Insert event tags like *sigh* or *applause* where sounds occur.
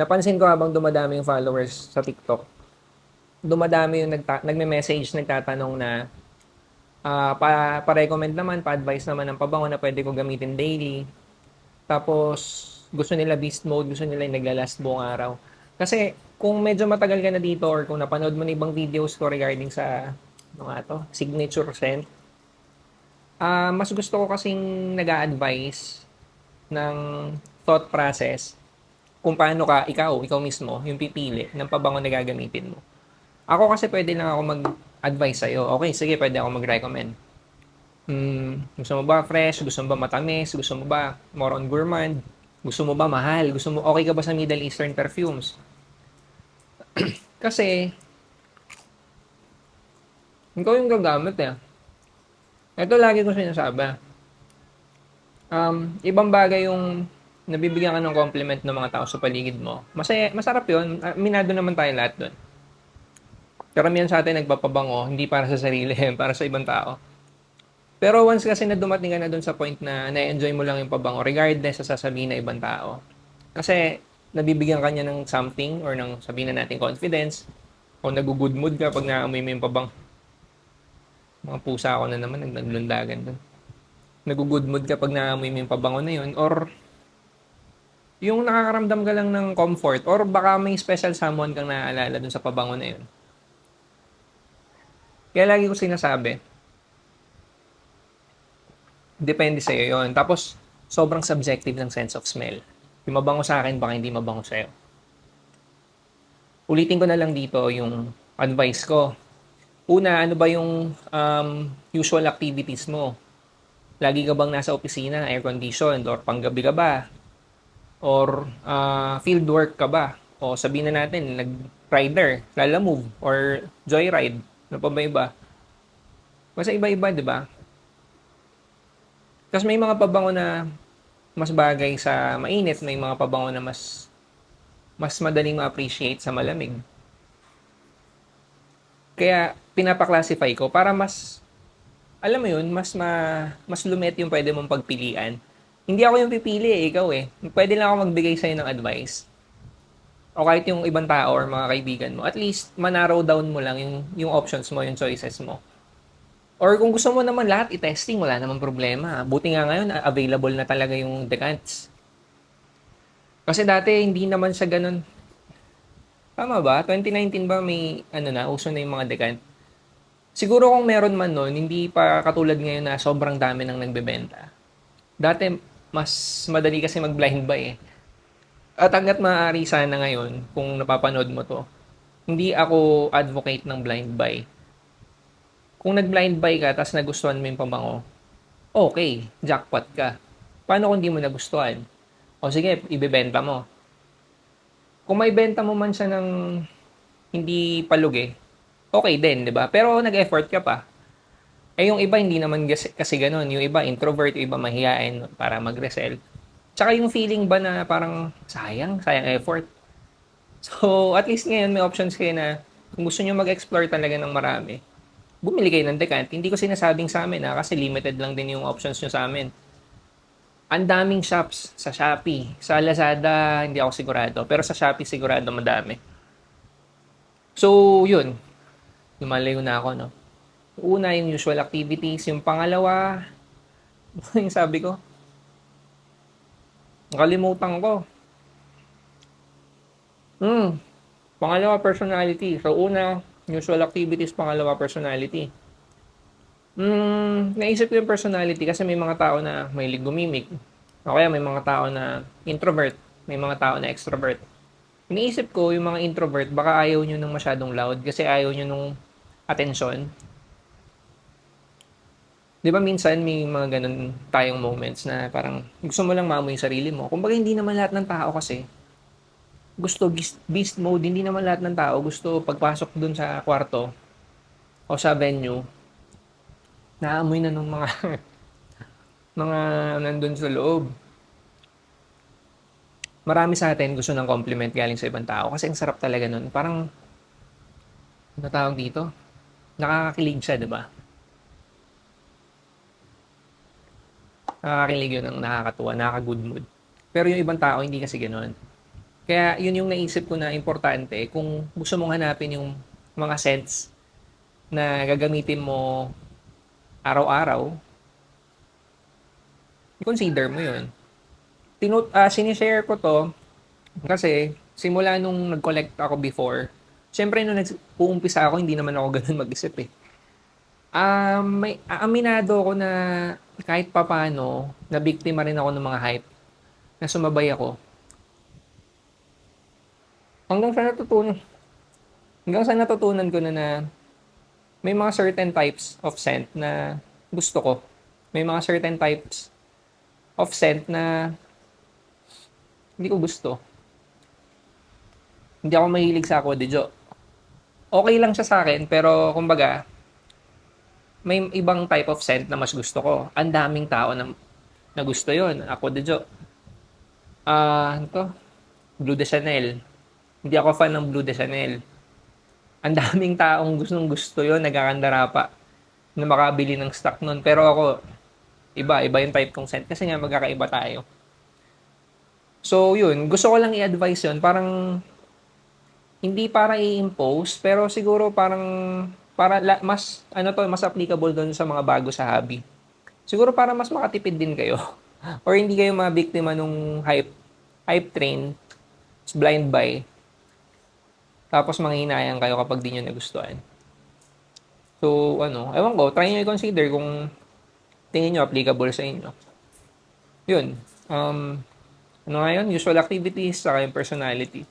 napansin ko habang dumadami yung followers sa TikTok, dumadami yung nagta- nagme-message, nagtatanong na ah, pa, pa-recommend naman, pa-advise naman ng pabango na pwede ko gamitin daily. Tapos, gusto nila beast mode, gusto nila yung naglalast buong araw. Kasi, kung medyo matagal ka na dito or kung napanood mo na ibang videos ko regarding sa, ano nga to, signature scent, ah mas gusto ko kasing nag advise ng thought process kung paano ka, ikaw, ikaw mismo, yung pipili ng pabango na gagamitin mo. Ako kasi pwede lang ako mag-advise sa'yo. Okay, sige, pwede ako mag-recommend. Hmm, gusto mo ba fresh? Gusto mo ba matamis? Gusto mo ba more on gourmand? Gusto mo ba mahal? Gusto mo, okay ka ba sa Middle Eastern perfumes? *clears throat* kasi, ikaw yung gagamit eh. Ito lagi ko sinasabi. Um, ibang bagay yung nabibigyan ka ng compliment ng mga tao sa paligid mo. Masaya, masarap yun. Ah, Minado naman tayo lahat doon. Karamihan sa atin nagpapabango, hindi para sa sarili, *laughs* para sa ibang tao. Pero once kasi na dumating ka na doon sa point na na-enjoy mo lang yung pabango, regardless sa sasabihin ng ibang tao. Kasi nabibigyan ka niya ng something or ng sabihin na natin confidence o nag-good mood ka pag naamoy mo yung pabango. Mga pusa ako na naman, naglundagan doon. Nag-good mood ka pag naamoy mo yung pabango na yun or yung nakakaramdam ka lang ng comfort or baka may special someone kang naaalala dun sa pabango na yun. Kaya lagi ko sinasabi, depende sa'yo yon Tapos, sobrang subjective ng sense of smell. Yung mabango sa akin, baka hindi mabango sa'yo. Ulitin ko na lang dito yung advice ko. Una, ano ba yung um, usual activities mo? Lagi ka bang nasa opisina, air-conditioned, or panggabi ka ba? Or uh, field work ka ba? O sabihin na natin, nag-rider, lala move, or joyride. Ano pa ba iba? Basta iba-iba, di ba? Kasi may mga pabango na mas bagay sa mainit, may mga pabango na mas mas madaling ma-appreciate sa malamig. Kaya pinapa-classify ko para mas alam mo yun, mas ma, mas lumit yung pwede mong pagpilian. Hindi ako yung pipili eh, ikaw eh. Pwede lang ako magbigay sa'yo ng advice. O kahit yung ibang tao or mga kaibigan mo. At least, manarrow down mo lang yung, yung options mo, yung choices mo. Or kung gusto mo naman lahat i-testing, wala namang problema. Buti nga ngayon, available na talaga yung decants. Kasi dati, hindi naman siya ganun. Tama ba? 2019 ba may, ano na, uso na yung mga decant? Siguro kung meron man nun, hindi pa katulad ngayon na sobrang dami nang nagbebenta. Dati, mas madali kasi mag-blind buy eh. At hanggat maaari sana ngayon, kung napapanood mo to, hindi ako advocate ng blind buy kung nag-blind buy ka tapos nagustuhan mo yung pabango, okay, jackpot ka. Paano kung hindi mo nagustuhan? O sige, ibebenta mo. Kung may benta mo man siya ng hindi palugi, okay din, di ba? Pero nag-effort ka pa. Eh yung iba hindi naman kasi, kasi ganun. Yung iba introvert, yung iba mahihain para mag-resell. Tsaka yung feeling ba na parang sayang, sayang effort. So, at least ngayon may options kayo na kung gusto nyo mag-explore talaga ng marami, bumili kayo ng decant. Hindi ko sinasabing sa amin ha, kasi limited lang din yung options nyo sa amin. Ang daming shops sa Shopee. Sa Lazada, hindi ako sigurado. Pero sa Shopee, sigurado madami. So, yun. Lumalayo na ako, no? Una, yung usual activities. Yung pangalawa, *laughs* yung sabi ko, nakalimutan ko. Hmm. Pangalawa, personality. So, una, usual activities, pangalawa, personality. Hmm, naisip ko yung personality kasi may mga tao na may gumimik. O kaya may mga tao na introvert, may mga tao na extrovert. Iniisip ko yung mga introvert, baka ayaw nyo nung masyadong loud kasi ayaw nyo nung attention. Di ba minsan may mga ganun tayong moments na parang gusto mo lang mamoy yung sarili mo. Kumbaga hindi naman lahat ng tao kasi gusto beast mode, hindi naman lahat ng tao gusto pagpasok dun sa kwarto o sa venue, naamoy na ng mga *laughs* mga nandun sa loob. Marami sa atin gusto ng compliment galing sa ibang tao kasi ang sarap talaga nun. Parang, ano tawag dito? Nakakakilig siya, di ba? Nakakakilig yun ng nakakatuwa, nakaka-good mood. Pero yung ibang tao, hindi kasi ganoon. Kaya yun yung naisip ko na importante kung gusto mong hanapin yung mga scents na gagamitin mo araw-araw, consider mo yun. Tinut ah sinishare ko to kasi simula nung nag-collect ako before, syempre nung nag-uumpisa ako, hindi naman ako *laughs* ganun mag-isip eh. Ah, may aminado ako na kahit papano, na biktima rin ako ng mga hype na sumabay ako. Hanggang sa natutunan, hanggang sa natutunan ko na na may mga certain types of scent na gusto ko. May mga certain types of scent na hindi ko gusto. Hindi ako mahilig sa Aqua de. Okay lang siya sa akin, pero kumbaga, may ibang type of scent na mas gusto ko. Ang daming tao na, na gusto yon Aqua de Jo. Ah, ano to? Blue de Chanel. Hindi ako fan ng Blue de Chanel. Ang daming taong gustong gusto yon nagkakandara pa na makabili ng stock nun. Pero ako, iba, iba yung type kong scent kasi nga magkakaiba tayo. So, yun. Gusto ko lang i-advise yun. Parang, hindi para i-impose, pero siguro parang, para la, mas, ano to, mas applicable doon sa mga bago sa hobby. Siguro para mas makatipid din kayo. *laughs* Or hindi kayo mabiktima nung hype, hype train, blind buy. Tapos manghinayang kayo kapag di nyo nagustuhan. So, ano, ewan ko, try nyo i-consider kung tingin nyo applicable sa inyo. Yun. Um, ano nga yun? Usual activities, saka yung personality.